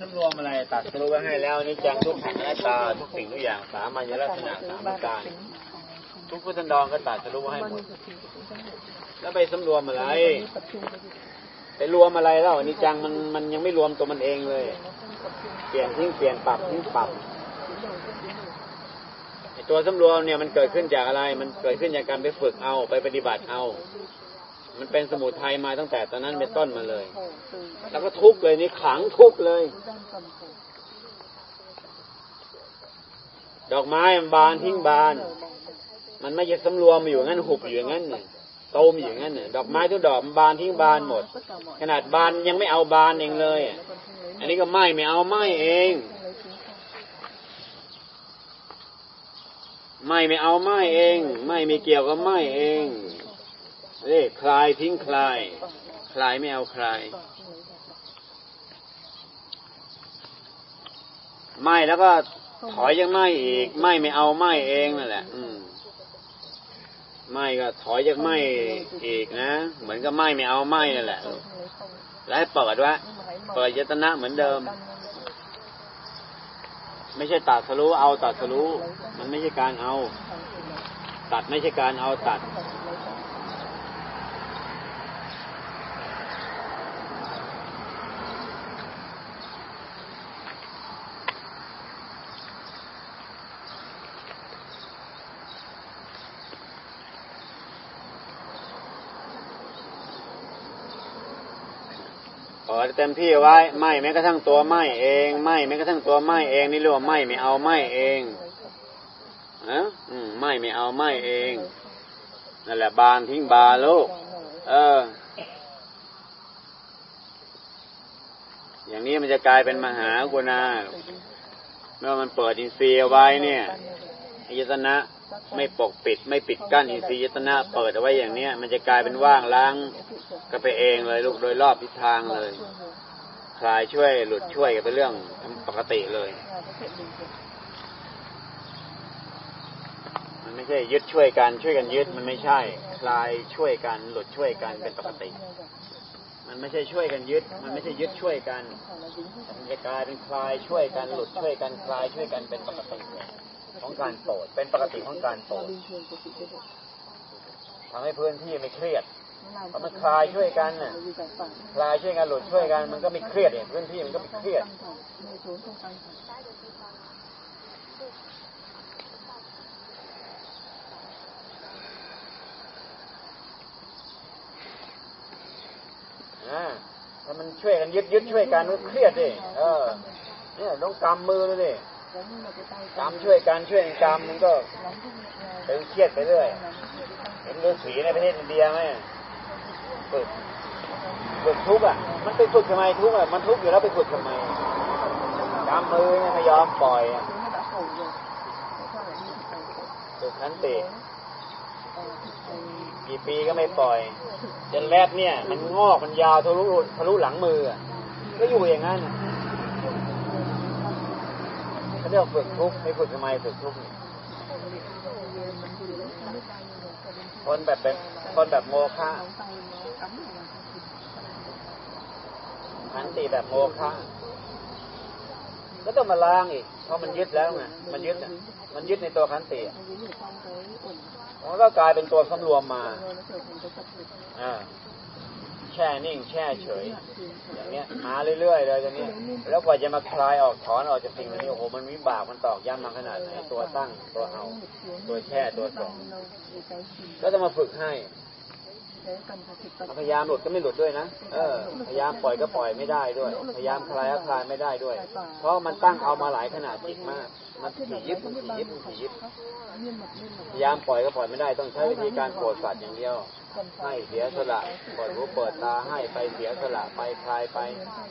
สำรวมอะไรตัดสรุปไว้ให้แล้วนี่จังทุกขังอนัตตาทุกสิ่งทุกอย่างสามัญลักษณะสามประการทุกพุทธันดรก็ตัดสรุปไว้ให้หมดแล้วไปสำรวมอะไรไปรวมอะไรแล้วนี่จังมันมันยังไม่รวมตัวมันเองเลย เปลี่ยนทิ้งเปลี่ยนปรับทิ้งปรับตัวสำรวมเนี่ยมันเกิดขึ้นจากอะไร มันเกิดขึ้นจากการไปฝึกเอาไปปฏิบัติเอา มันเป็นสมุทัยมาตั้งแต่ตอนนั้นเป็นต้นมาเลย แล้วก็ทุกข์เลยนี่ขังทุกข์เลย ดอกไม้มันบานทิ้งบาน มันไม่จะสำรวมมาอยู่งั้นหุบอยู่อย่างนั้นเนี่ยโตมอยู่อย่างนั้นเนี่ยดอกไม้ทุกดอกมันบานทิ้งบานหมด ขนาดบานยังไม่เอาบานเองเลยอะอันนี้ก็ไหม่ไม่เอาไหม่เองไหม่ไม่เอาไหม่เองไหม่ไม่เกี่ยวกับไหม่เอง เอ้คลายทิ้งคลาย คลายไม่เอาคลาย ไม่แล้วก็ถอยยังไม่อีก ไม่ไม่เอาไม่เองนั่นแหละ อืมไม่ก็ถอยจากไม่อีกนะ เหมือนกับไม่ไม่เอาไม่นั่นแหละ แล้วให้เปิดวะเปิดยตนะเหมือนเดิม ไม่ใช่ตัดสรู้เอาตัดสรู้ มันไม่ใช่การเอา ตัดไม่ใช่การเอาตัด เปิดเต็มที่ไว้ไหมแม้กระทั่งตัวไหมเองไหมแม้กระทั่งตัวไหมเองนี่เรียกว่าไหมไม่เอาไหมเองนะอืมไหมไม่เอาไหมเองนั่นแหละบานทิ้งบานลูกเออ อย่างนี้มันจะกลายเป็นมหากุณาเมื่อมันเปิดอินทรีย์ไว้เนี่ยอายตนะ ไม่ปกปิด ไม่ปิดกั้นอินทรียตนะเปิดเอาไว้อย่างเนี้ย มันจะกลายเป็นว่างล้างก็ไปเองเลยลูกโดยรอบทิศทางเลยคลายช่วยหลุดช่วยก็เป็นเรื่องปกติเลย มันไม่ใช่ยึดช่วยกันช่วยกันยึดมันไม่ใช่ คลายช่วยกันหลุดช่วยกันเป็นปกติ มันไม่ใช่ช่วยกันยึด มันไม่ใช่ยึดช่วยกันมันจะกลายเป็นคลายช่วยกันหลุดช่วยกันคลายช่วยกันเป็นปกติ ของการโปรดเป็นปกติของการโปรดทำให้พื้นที่ไม่เครียดเพราะมันคลายช่วยกันน่ะคลายช่วยกันหลุดช่วยกัน มันก็ไม่เครียดเนี่ยพื้นที่มันก็ไม่เครียดถ้ามันช่วยกันยึดยึดช่วยกันมันเครียดดิเออ เนี่ยต้องกำมือเลยดิ กำช่วยกันช่วยกันกำมันก็เป็นเครียดไปเรื่อยเห็นฤาษีในประเทศอินเดียไหมฝึกฝึกทุกข์อะ มันไปฝึกทำไมทุกข์อะมันทุกข์อยู่แล้วไปฝึกทำไมกำมือเนี่ยไม่ยอมปล่อยอะฝึกขันติกี่ปีก็ไม่ปล่อยจนแรดเนี่ย มันงอกมันยาวทะลุทะลุหลังมืออะก็อยู่อย่างนั้นอะ เรียกฝึกทุกข์ไม่ฝึกทำไมฝึกทุกข์คนแบบแบบคนแบบโมฆะขันติแบบโมฆะก็ต้องมาล้างอีก เพราะมันยึดแล้วไงมันยึดมันยึดในตัวขันติมันก็กลายเป็นตัวสำรวมมา อ่า ช่นิ่ง แช่เฉย อย่างเนี้ยมาเรื่อยๆเลยตอนนี้ แล้วกว่าจะมาคลายออกถอนออกจากสิ่งนี้โอ้โหมันวิบากมันตอกย้ำมาขนาดไหนตัวตั้งตัวเอา ตัวแช่ตัวส่งก็จะมาฝึกให้พยายามหลุดก็ไม่หลุดด้วยนะ เออ พยายามปล่อยก็ปล่อยไม่ได้ด้วย พยายามคลายก็คลายไม่ได้ด้วย เพราะมันตั้งเอามาหลายขนาดจิตมาก มันถี่ยิบถี่ยิบถี่ยิบ พยายามปล่อยก็ปล่อยไม่ได้ต้องใช้วิธีการโปรดสัตว์อย่างเดียว ให้เสียสละเปิดหูเปิดตาให้ไปเสียสละไปคลายไป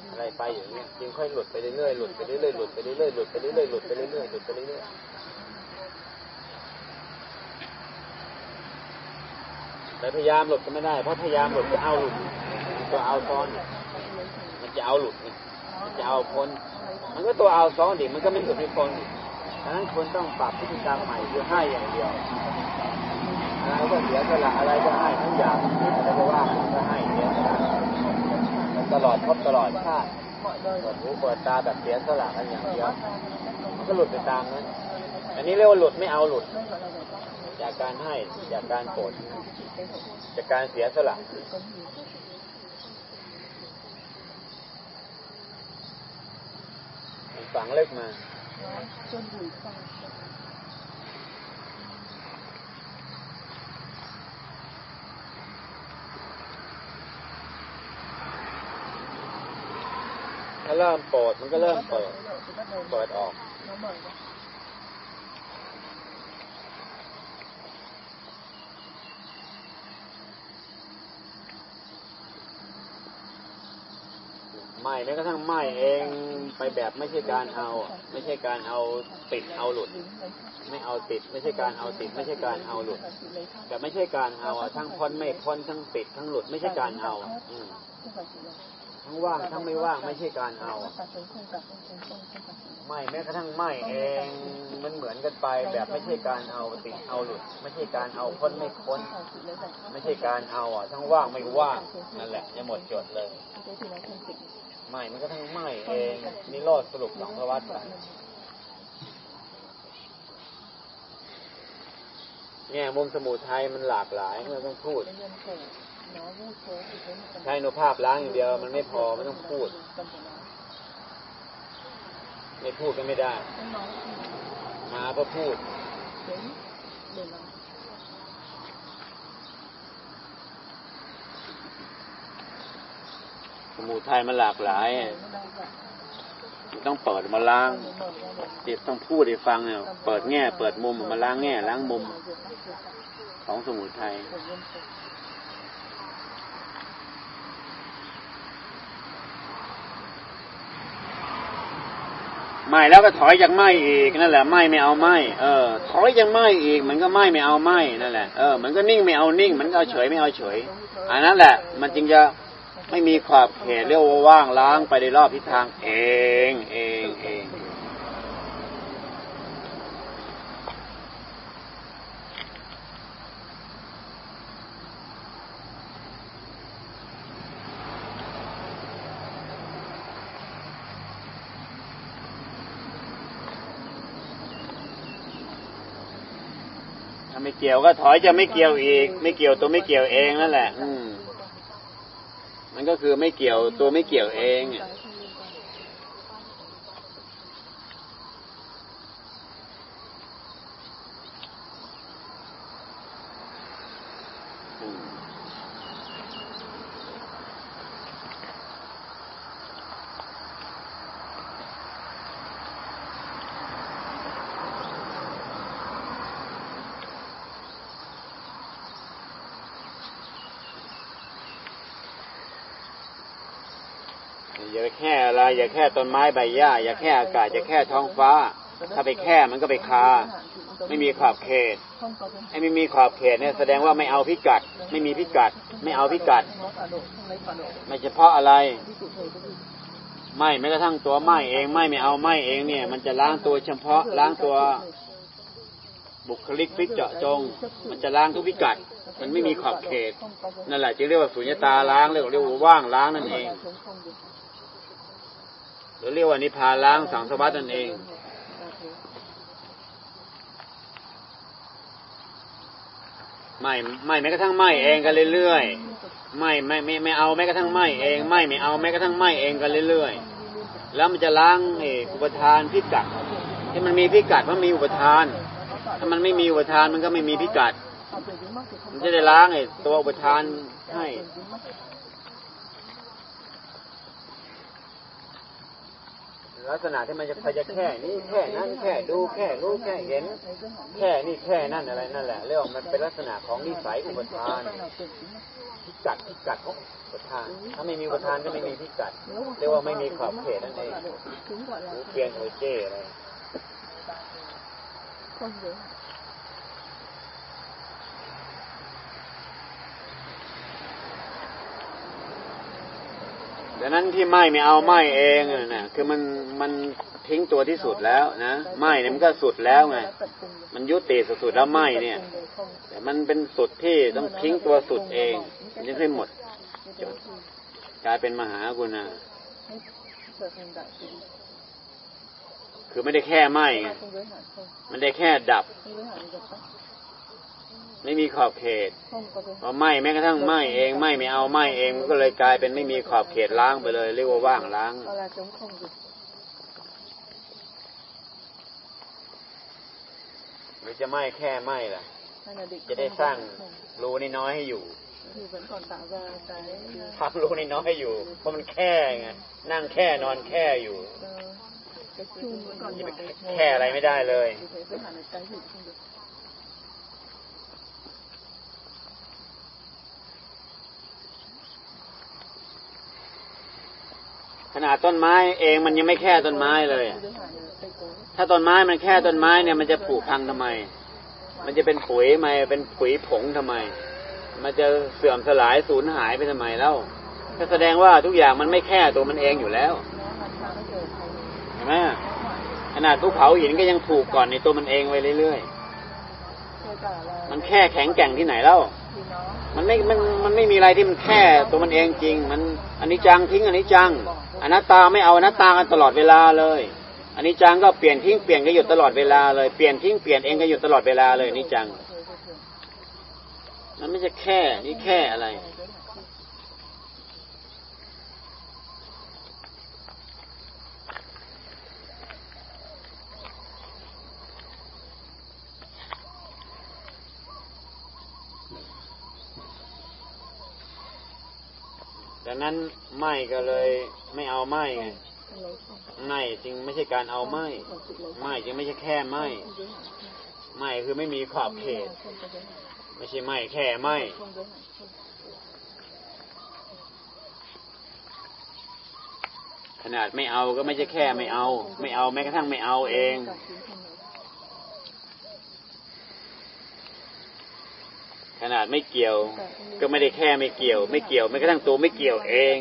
อะไรไปอย่างเงี้ยจึงค่อยหลุดไปเรื่อยๆหลุดไปเรื่อยๆหลุดไปเรื่อยๆหลุดไปเรื่อยๆหลุดไปเรื่อยๆหลุดไปเรื่อยๆแต่พยายามหลุดก็ไม่ได้ เพราะพยายามหลุดก็เอาหลุดตัวเอาซ้อน มันจะเอาหลุดนี่มันจะเอาพ้นมันก็ตัวเอาซ้อนดิมันก็ไม่หลุดไม่พ้นดิดังนั้นคนต้องปรับพฤติกรรมใหม่คือให้อย่างเดียว อะไรก็เสียสละอะไรก็ให้ทุกอย่างอะไรก็ว่าก็ให้เสียสละตลอดพบตลอดชาติเปิดหูเปิดตาแบบเสียสละกันอย่างเดียวมันก็หลุดไปตามนั้น อันนี้เรียกว่าหลุดไม่เอาหลุด จากการให้จากการโปรดจากการเสียสละ sự cống hiến มันฝังลึกมา เริ่มโปรดมันก็เริ่มเปิด เปิดออก ไหม้แม้กระทั่งไหม้เองไปแบบไม่ใช่การเอา ไม่ใช่การเอาติดเอาหลุด ไม่เอาติด ไม่ใช่การเอาติด ไม่ใช่การเอาหลุด แต่ไม่ใช่การเอาทั้งพ้นไม่พ้นทั้งติดทั้งหลุดไม่ใช่การเอา อ ทั้งว่างทั้งไม่ว่างไม่ใช่การเอา ไม้แม้กระทั่งไม้เองมันเหมือนกันไปแบบไม่ใช่การเอาติดเอาหลุด ไม่ใช่การเอาพ้นไม่พ้น ไม่ใช่การเอาอะ ทั้งว่างไม่ว่างนั่นแหละจะหมดจดเลยไม้มันก็ทั้งไม้เองนิโรธสรุปสองพระวัตรไปเนี่ยมุมสมุทัยมันหลากหลายเราต้องพูด ใช้อนุภาพล้างอย่างเดียวมันไม่พอมันต้องพูด ไม่พูดก็ไม่ได้ มาเพื่อพูดสมุทัยมันหลากหลายมันต้องเปิดมาล้าง mình mở ra để ที่ต้องพูดให้ฟังเนี่ย เปิดแง่ เปิดมุมมาล้างแง่ล้างมุมของสมุทัย ไหม้แล้วก็ถอยจากไหม้อีกนั่นแหละไหม้ไม่เอาไหม้เออ ถอยจากไหม้อีกมันก็ไหม้ไม่เอาไหม้นั่นแหละเออมันก็นิ่งไม่เอานิ่ง มันก็เอาเฉยไม่เอาเฉย อันนั้นแหละ มันจึงจะไม่มีขอบเขตเรียกว่าว่างล้างไปในรอบทิศทางเองเองเอง ถ้า ไม่เกี่ยวก็ถอยจะไม่เกี่ยวอีก ไม่เกี่ยวตัวไม่เกี่ยวเองนั่นแหละ อืมมันก็คือไม่เกี่ยวตัวไม่เกี่ยวเองาแค่อะไร อย่าแค่ต้นไม้ใบหญ้า อย่าแค่อากาศ อย่าแค่ท้องฟ้า ถ้าไปแค่มันก็ไปคา ไม่มีขอบเขตไอ้ไม่มีขอบเขตเนี่ยแสดงว่าไม่เอาพิกัด ไม่มีพิกัด ไม่เอาพิกัด ไม่เฉพาะอะไร ไม่แม้กระทั่งตัวไหมเองไม่ไม่เอาไหมเองเนี่ย มันจะล้างตัวเฉพาะล้างตัวบุคลิกพิกเจาะจง มันจะล้างทุกพิกัด มันไม่มีขอบเขต นั่นแหละจึงเรียกว่าสุญญตาล้างเรียกว่าว่างล้างนั่นเอง หรือเรียกว่านิพพานล้างสังสารวัฏนั่นเอง ไม่ไม่แม้กระทั่งไหมเองกันเรื่อยๆไม่ไม่ไม่ไม่เอาแม้กระทั่งไหมเอง ไม่ไม่เอาแม้กระทั่งไหมเองกันเรื่อยๆแล้วมันจะล้างเอออุปทานพิกัดที่มันมีพิกัดมันมีอุปทาน ถ้ามันไม่มีอุปทานมันก็ไม่มีพิกัด มันจะได้ล้างไอ้ตัวอุปทานให้ ลักษณะที่มันจะพยจะแค่นี้แค่นั้นแค่ดูแค่รู้แค่เห็น thấy rất hẳn แค่นี่แค่นั่นอะไรนั่นแหละเรียกว่ามันเป็นลักษณะของนิสัยอุปทาน sao nào tưởng dính mắc พิกัดพิกัดของอุปทาน ถ้าไม่มีอุปทานก็ไม่มีพิกัด nếu mà เรียกว่า không ไม่ có มี dính ขอบ mắc เขตนั่นเอง phản độ chúng gọi là หูเกียนหัวเจ้อะไร ดังนั้นที่ไม่ไม่เอาไม่เองนะคือมันมันทิ้งตัวที่สุดแล้วนะไม่เนี่ยมันก็สุดแล้วไงมันยุติสุดๆแล้วไม่เนี่ย แต่มันเป็นสุดที่ต้องทิ้งตัวสุดเองมันจะให้หมด như thế thì กลายเป็นมหากุณาคือไม่ได้แค่ไหมไงมันได้แค่ดับ ไม่มีขอบเขต không có giới พอไหมแม้กระทั่งไหมเองไหมไม่เอาไหมเองมันก็เลยกลายเป็นไม่มีขอบเขตล้างไปเลย เรียกว่าว่างล้าง gọi là chống không dục หรือจะไหมแค่ไหมล่ะ hay là định จะได้ không สร้าง không รูน้อยๆให้อยู่ thì vẫn còn tạo ra cái ทำรูน้อยๆให้อยู่เพราะมันแค่ไงนั่งแค่นอนแค่อยู่ ờ, cái chung vẫn còn จะ nhỏ ไปแค่อะไรไม่ได้เลย ขนาดต้นไม้เองมันยังไม่แค่ต้นไม้เลย ถ้าต้นไม้มันแค่ต้นไม้เนี่ยมันจะผุพังทำไม มันจะเป็นปุ๋ยไหมเป็นปุ๋ยผงทำไม มันจะเสื่อมสลายสูญหายไปทำไมแล้วก็แสดงว่าทุกอย่างมันไม่แค่ตัวมันเองอยู่แล้วเห็นไหมขนาดภูเขาหินก็ยังผูกก่อนในตัวมันเองไว้เรื่อยๆ มันแค่แข็งแกร่งที่ไหนแล้วมันไม่ มัน มันไม่มีอะไรที่มันแค่ตัวมันเองจริง มันอันนี้จังทิ้งอันนี้จัง อนัตตาไม่เอาอนัตตากันตลอดเวลาเลยอันนี้จังก็เปลี่ยนทิ้งเปลี่ยนก็หยุดตลอดเวลาเลยเปลี่ยนทิ้งเปลี่ยนเองก็หยุดตลอดเวลาเลยอันนี้จังมันไม่ใช่แค่นี่แค่อะไรดังนั้น ไม่ก็เลยไม่เอาไม่ไงไม่จึงไม่ใช่การเอาไม่ไม่จึงไม่ใช่แค่ไม่ไม่คือไม่มีขอบเขต ไม่ใช่ไม่แค่ไม่ขนาดไม่เอาก็ไม่ใช่แค่ไม่เอา ไม่เอาแม้กระทั่งไม่เอาเอง ขนาดไม่เกี่ยว ก็ไม่ได้แค่ไม่เกี่ยว ไม่เกี่ยวแม้กระทั่งตัวไม่เกี่ยวเอง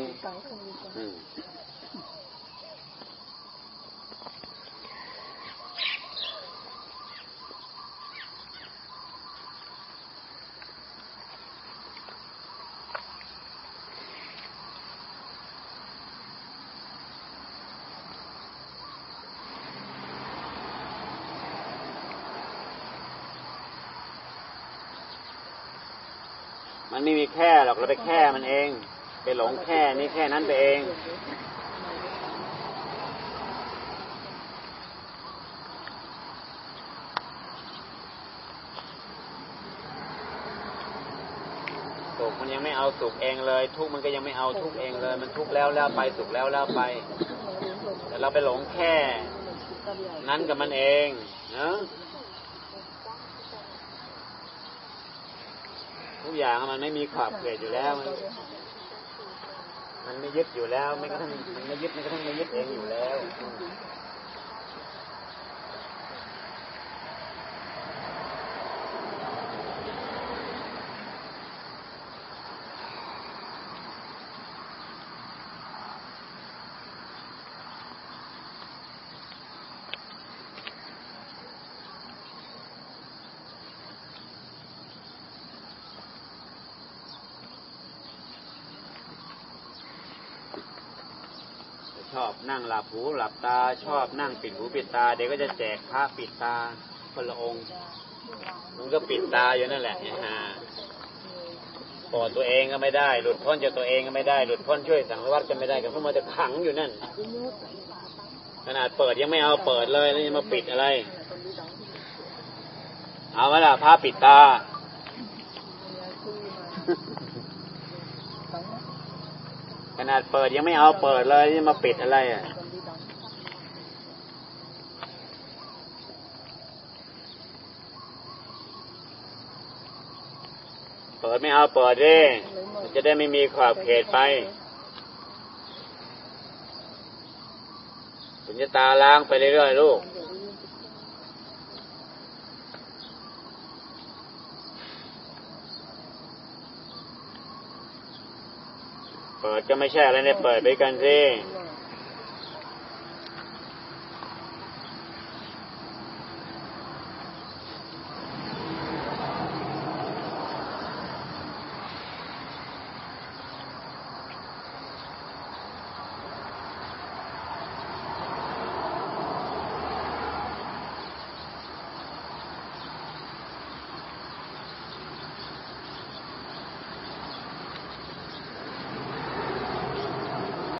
มันไม่มีแค่หรอกเราไปแค่มันเอง ไปหลงแค่นี้แค่นั้นไปเองสุขมันยังไม่เอาสุขเองเลย ทุกมันก็ยังไม่เอาทุกเองเลย มันทุกแล้วแล้วไปสุขแล้วแล้วไป แต่เราไปหลงแค่ นั้นกับมันเองนะ ทุกอย่างมันไม่มีขอบเขตอยู่แล้วมันมันไม่ยึดอยู่แล้วไม่กระทั่งมันไม่ยึดไม่กระทั่งไม่ยึดเองอยู่แล้ว อืมชอบนั่งหลับหูหลับตา ชอบนั่งปิดหูปิดตา เดี๋ยวก็จะแจกพระปิดตาคนละองค์ มันก็ปิดตาอยู่นั่นแหละเนี่ยฮะปลอดตัวเองก็ไม่ได้ หลุดพ้นจากตัวเองก็ไม่ได้ หลุดพ้นช่วยสังสารวัตก็ไม่ได้ก็เพราะมันจะขังอยู่นั่น ขนาดเปิดยังไม่เอาเปิดเลยแล้วยังมาปิดอะไร เอาไว้ล่ะผ้าปิดตา ขนาดเปิดยังไม่เอาเปิดเลยยังมาปิดอะไรอะเปิดไม่เอาเปิดดิจะได้ไม่มีขอบเขตไปคุณจะตาล้างไปเรื่อยๆลูก เปิดก็ไม่ใช่อะไรเนี่ยเปิดไปกันสิ